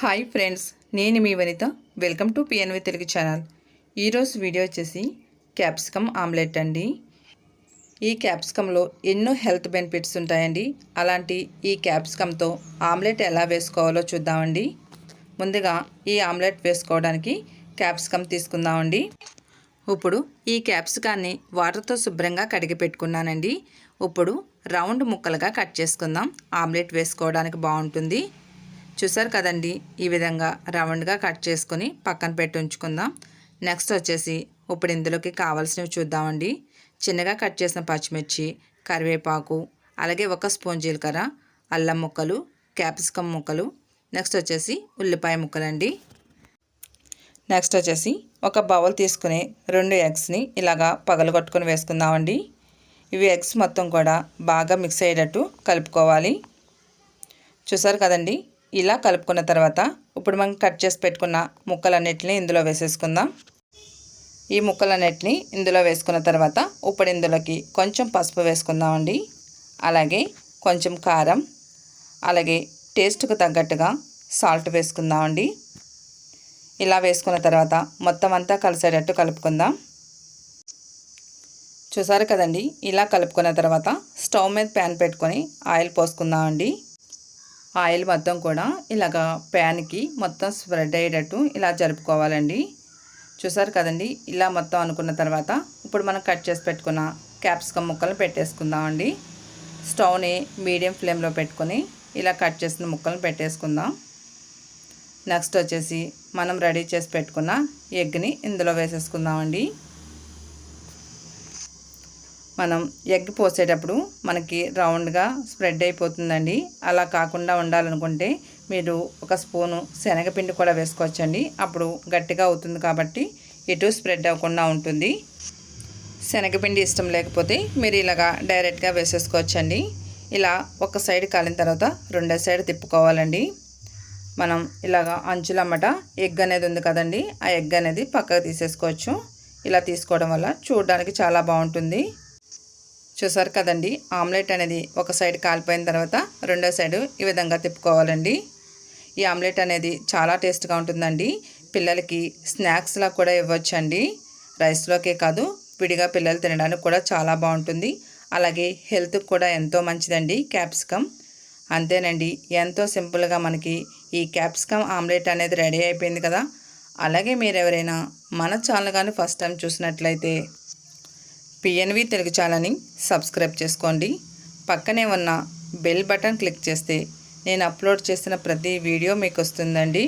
Hi friends నేను మీ Vanitha. Welcome to PNV Telugu channel. ఈరోజు video వచ్చేసి క్యాప్సికమ్ ఆమ్లెట్ అండి. ఈ క్యాప్సికంలో ఎన్నో హెల్త్ బెనిఫిట్స్ ఉంటాయండి. అలాంటి ఈ క్యాప్సికంతో ఆమ్లెట్ ఎలా వేసుకోవాలో చూద్దామండి. ముందుగా ఈ ఆమ్లెట్ వేసుకోవడానికి క్యాప్సికమ్ తీసుకుందామండి. ఇప్పుడు ఈ క్యాప్సికాన్ని వాటర్తో శుభ్రంగా కడిగి పెట్టుకున్నానండి. ఇప్పుడు రౌండ్ ముక్కలుగా కట్ చేసుకుందాం. ఆమ్లెట్ వేసుకోవడానికి బాగుంటుంది. చూసారు కదండి? ఈ విధంగా రౌండ్గా కట్ చేసుకొని పక్కన పెట్టి ఉంచుకుందాం. నెక్స్ట్ వచ్చేసి ఇప్పుడు ఇందులోకి కావాల్సినవి చూద్దామండి. చిన్నగా కట్ చేసిన పచ్చిమిర్చి కరివేపాకు అలాగే ఒక స్పూన్ జీలకర్ర అల్లం ముక్కలు క్యాప్సికమ్ ముక్కలు. నెక్స్ట్ వచ్చేసి ఉల్లిపాయ ముక్కలండి. నెక్స్ట్ వచ్చేసి ఒక బౌల్ తీసుకుని రెండు ఎగ్స్ని ఇలాగా పగలగొట్టుకొని వేసుకుందామండి. ఇవి ఎగ్స్ మొత్తం కూడా బాగా మిక్స్ అయ్యేటట్టు కలుపుకోవాలి. చూసారు కదండి? ఇలా కలుపుకున్న తర్వాత ఇప్పుడు మనం కట్ చేసి పెట్టుకున్న ముక్కలన్నిటిని ఇందులో వేసేసుకుందాం. ఈ ముక్కలన్నిటిని ఇందులో వేసుకున్న తర్వాత ఇప్పుడు ఇందులోకి కొంచెం పసుపు వేసుకుందామండి. అలాగే కొంచెం కారం అలాగే టేస్ట్కు తగ్గట్టుగా సాల్ట్ వేసుకుందామండి. ఇలా వేసుకున్న తర్వాత మొత్తం అంతా కలిసేటట్టు కలుపుకుందాం. చూసారు కదండి? ఇలా కలుపుకున్న తర్వాత స్టవ్ మీద ప్యాన్ పెట్టుకొని ఆయిల్ పోసుకుందామండి. ఆయిల్ మొత్తం కూడా ఇలాగా ప్యాన్కి మొత్తం స్ప్రెడ్ అయ్యేటట్టు ఇలా జరుపుకోవాలండి. చూసారు కదండి? ఇలా మొత్తం అనుకున్న తర్వాత ఇప్పుడు మనం కట్ చేసి పెట్టుకున్న క్యాప్సికమ్ ముక్కలు పెట్టేసుకుందామండి. స్టవ్ని మీడియం ఫ్లేమ్లో పెట్టుకొని ఇలా కట్ చేసిన ముక్కలను పెట్టేసుకుందాం. నెక్స్ట్ వచ్చేసి మనం రెడీ చేసి పెట్టుకున్న ఎగ్ని ఇందులో వేసేసుకుందామండి. మనం ఎగ్ పోసేటప్పుడు మనకి రౌండ్గా స్ప్రెడ్ అయిపోతుందండి. అలా కాకుండా ఉండాలనుకుంటే మీరు ఒక స్పూను శనగపిండి కూడా వేసుకోవచ్చండి. అప్పుడు గట్టిగా అవుతుంది కాబట్టి ఎటు స్ప్రెడ్ అవ్వకుండా ఉంటుంది. శనగపిండి ఇష్టం లేకపోతే మీరు ఇలాగా డైరెక్ట్గా వేసేసుకోవచ్చండి. ఇలా ఒక సైడ్ కాలిన తర్వాత రెండో సైడ్ తిప్పుకోవాలండి. మనం ఇలాగా అంచులమ్మట ఎగ్ అనేది ఉంది కదండి ఆ ఎగ్ అనేది పక్కకు తీసేసుకోవచ్చు. ఇలా తీసుకోవడం వల్ల చూడడానికి చాలా బాగుంటుంది. చూసారు కదండి? ఆమ్లెట్ అనేది ఒక సైడ్ కాలిపోయిన తర్వాత రెండో సైడు ఈ విధంగా తిప్పుకోవాలండి. ఈ ఆమ్లెట్ అనేది చాలా టేస్ట్గా ఉంటుందండి. పిల్లలకి స్నాక్స్లా కూడా ఇవ్వచ్చండి. రైస్లోకే కాదు విడిగా పిల్లలు తినడానికి కూడా చాలా బాగుంటుంది. అలాగే హెల్త్కి కూడా ఎంతో మంచిదండి క్యాప్సికమ్. అంతేనండి ఎంతో సింపుల్గా మనకి ఈ క్యాప్సికమ్ ఆమ్లెట్ అనేది రెడీ అయిపోయింది కదా? అలాగే మీరు ఎవరైనా మన ఛానల్ కానీ ఫస్ట్ టైం చూసినట్లయితే పిఎన్వి తెలుగు ఛానల్ని సబ్స్క్రైబ్ చేసుకోండి. పక్కనే ఉన్న బెల్ బటన్ క్లిక్ చేస్తే నేను అప్లోడ్ చేసిన ప్రతి వీడియో మీకు వస్తుందండి.